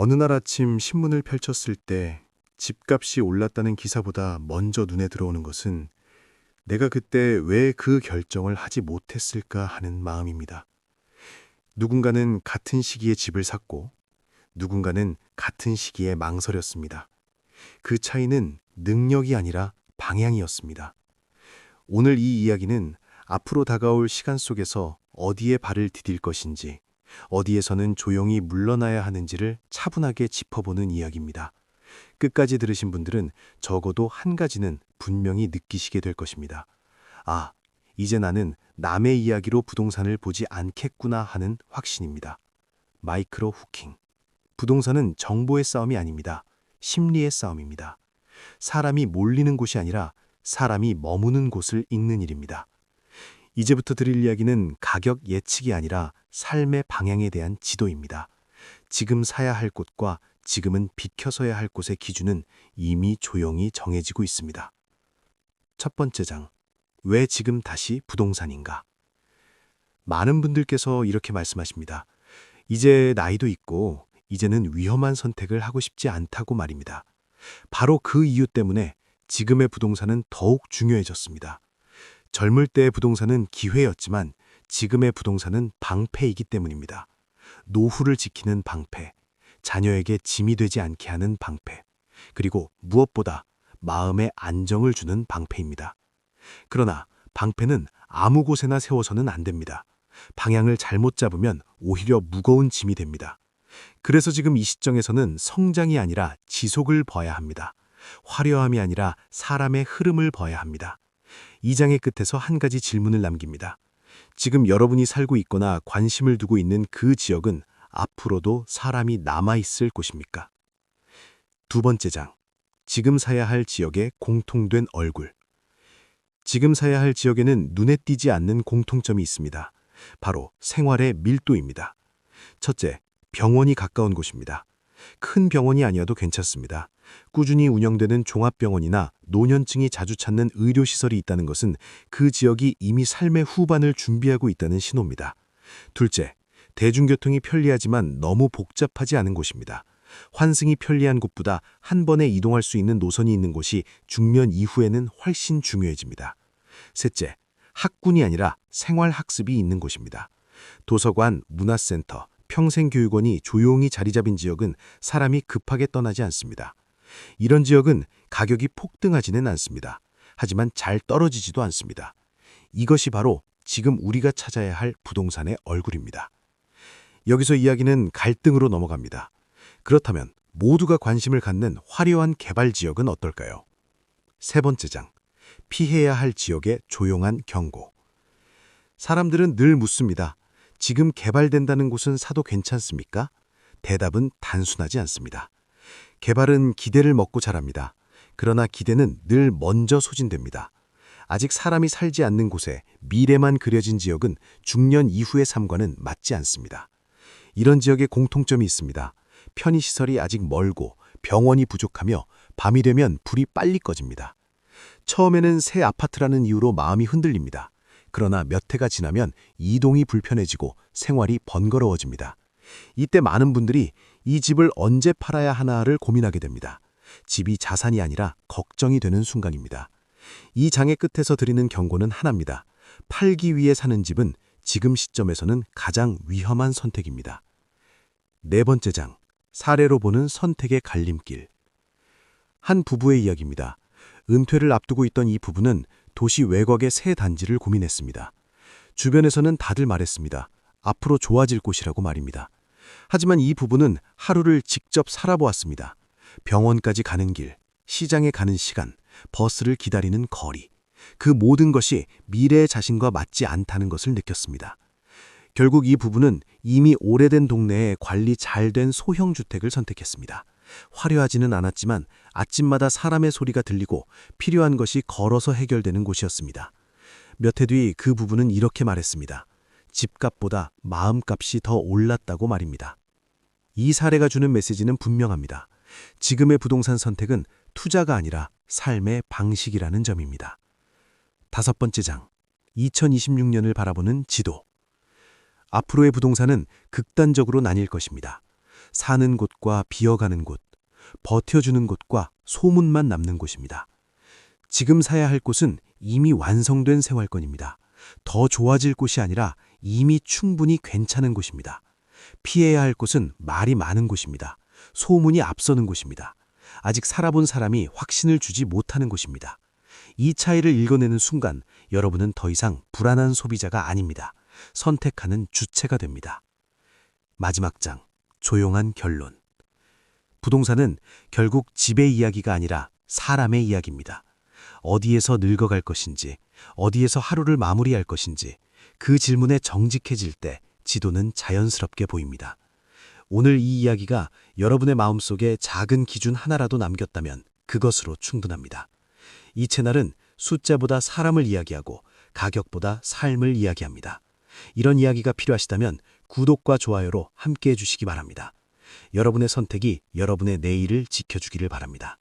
어느 날 아침 신문을 펼쳤을 때 집값이 올랐다는 기사보다 먼저 눈에 들어오는 것은 내가 그때 왜 그 결정을 하지 못했을까 하는 마음입니다. 누군가는 같은 시기에 집을 샀고 누군가는 같은 시기에 망설였습니다. 그 차이는 능력이 아니라 방향이었습니다. 오늘 이 이야기는 앞으로 다가올 시간 속에서 어디에 발을 디딜 것인지, 어디에서는 조용히 물러나야 하는지를 차분하게 짚어보는 이야기입니다. 끝까지 들으신 분들은 적어도 한 가지는 분명히 느끼시게 될 것입니다. 아, 이제 나는 남의 이야기로 부동산을 보지 않겠구나 하는 확신입니다. 마이크로 후킹. 부동산은 정보의 싸움이 아닙니다. 심리의 싸움입니다. 사람이 몰리는 곳이 아니라 사람이 머무는 곳을 읽는 일입니다. 이제부터 드릴 이야기는 가격 예측이 아니라 삶의 방향에 대한 지도입니다. 지금 사야 할 곳과 지금은 비켜서야 할 곳의 기준은 이미 조용히 정해지고 있습니다. 첫 번째 장. 왜 지금 다시 부동산인가? 많은 분들께서 이렇게 말씀하십니다. 이제 나이도 있고 이제는 위험한 선택을 하고 싶지 않다고 말입니다. 바로 그 이유 때문에 지금의 부동산은 더욱 중요해졌습니다. 젊을 때의 부동산은 기회였지만 지금의 부동산은 방패이기 때문입니다. 노후를 지키는 방패, 자녀에게 짐이 되지 않게 하는 방패, 그리고 무엇보다 마음의 안정을 주는 방패입니다. 그러나 방패는 아무 곳에나 세워서는 안 됩니다. 방향을 잘못 잡으면 오히려 무거운 짐이 됩니다. 그래서 지금 이 시점에서는 성장이 아니라 지속을 봐야 합니다. 화려함이 아니라 사람의 흐름을 봐야 합니다. 이 장의 끝에서 한 가지 질문을 남깁니다. 지금 여러분이 살고 있거나 관심을 두고 있는 그 지역은 앞으로도 사람이 남아있을 곳입니까? 두 번째 장. 지금 사야 할 지역의 공통된 얼굴. 지금 사야 할 지역에는 눈에 띄지 않는 공통점이 있습니다. 바로 생활의 밀도입니다. 첫째, 병원이 가까운 곳입니다. 큰 병원이 아니어도 괜찮습니다. 꾸준히 운영되는 종합병원이나 노년층이 자주 찾는 의료시설이 있다는 것은 그 지역이 이미 삶의 후반을 준비하고 있다는 신호입니다. 둘째, 대중교통이 편리하지만 너무 복잡하지 않은 곳입니다. 환승이 편리한 곳보다 한 번에 이동할 수 있는 노선이 있는 곳이 중년 이후에는 훨씬 중요해집니다. 셋째, 학군이 아니라 생활학습이 있는 곳입니다. 도서관, 문화센터, 평생교육원이 조용히 자리 잡은 지역은 사람이 급하게 떠나지 않습니다. 이런 지역은 가격이 폭등하지는 않습니다. 하지만 잘 떨어지지도 않습니다. 이것이 바로 지금 우리가 찾아야 할 부동산의 얼굴입니다. 여기서 이야기는 갈등으로 넘어갑니다. 그렇다면 모두가 관심을 갖는 화려한 개발 지역은 어떨까요? 세 번째 장. 피해야 할 지역의 조용한 경고. 사람들은 늘 묻습니다. 지금 개발된다는 곳은 사도 괜찮습니까? 대답은 단순하지 않습니다. 개발은 기대를 먹고 자랍니다. 그러나 기대는 늘 먼저 소진됩니다. 아직 사람이 살지 않는 곳에 미래만 그려진 지역은 중년 이후의 삶과는 맞지 않습니다. 이런 지역에 공통점이 있습니다. 편의시설이 아직 멀고 병원이 부족하며 밤이 되면 불이 빨리 꺼집니다. 처음에는 새 아파트라는 이유로 마음이 흔들립니다. 그러나 몇 해가 지나면 이동이 불편해지고 생활이 번거로워집니다. 이때 많은 분들이 이 집을 언제 팔아야 하나를 고민하게 됩니다. 집이 자산이 아니라 걱정이 되는 순간입니다. 이 장의 끝에서 드리는 경고는 하나입니다. 팔기 위해 사는 집은 지금 시점에서는 가장 위험한 선택입니다. 네 번째 장, 사례로 보는 선택의 갈림길. 한 부부의 이야기입니다. 은퇴를 앞두고 있던 이 부부는 도시 외곽의 새 단지를 고민했습니다. 주변에서는 다들 말했습니다. 앞으로 좋아질 곳이라고 말입니다. 하지만 이 부부는 하루를 직접 살아보았습니다. 병원까지 가는 길, 시장에 가는 시간, 버스를 기다리는 거리. 그 모든 것이 미래의 자신과 맞지 않다는 것을 느꼈습니다. 결국 이 부부는 이미 오래된 동네에 관리 잘 된 소형 주택을 선택했습니다. 화려하지는 않았지만 아침마다 사람의 소리가 들리고 필요한 것이 걸어서 해결되는 곳이었습니다. 몇 해 뒤 그 부부는 이렇게 말했습니다. 집값보다 마음값이 더 올랐다고 말입니다. 이 사례가 주는 메시지는 분명합니다. 지금의 부동산 선택은 투자가 아니라 삶의 방식이라는 점입니다. 다섯 번째 장. 2026년을 바라보는 지도. 앞으로의 부동산은 극단적으로 나뉠 것입니다. 사는 곳과 비어가는 곳, 버텨주는 곳과 소문만 남는 곳입니다. 지금 사야 할 곳은 이미 완성된 생활권입니다. 더 좋아질 곳이 아니라 이미 충분히 괜찮은 곳입니다. 피해야 할 곳은 말이 많은 곳입니다. 소문이 앞서는 곳입니다. 아직 살아본 사람이 확신을 주지 못하는 곳입니다. 이 차이를 읽어내는 순간 여러분은 더 이상 불안한 소비자가 아닙니다. 선택하는 주체가 됩니다. 마지막 장, 조용한 결론. 부동산은 결국 집의 이야기가 아니라 사람의 이야기입니다. 어디에서 늙어갈 것인지, 어디에서 하루를 마무리할 것인지, 그 질문에 정직해질 때 지도는 자연스럽게 보입니다. 오늘 이 이야기가 여러분의 마음속에 작은 기준 하나라도 남겼다면 그것으로 충분합니다. 이 채널은 숫자보다 사람을 이야기하고 가격보다 삶을 이야기합니다. 이런 이야기가 필요하시다면 구독과 좋아요로 함께 해 주시기 바랍니다. 여러분의 선택이 여러분의 내일을 지켜주기를 바랍니다.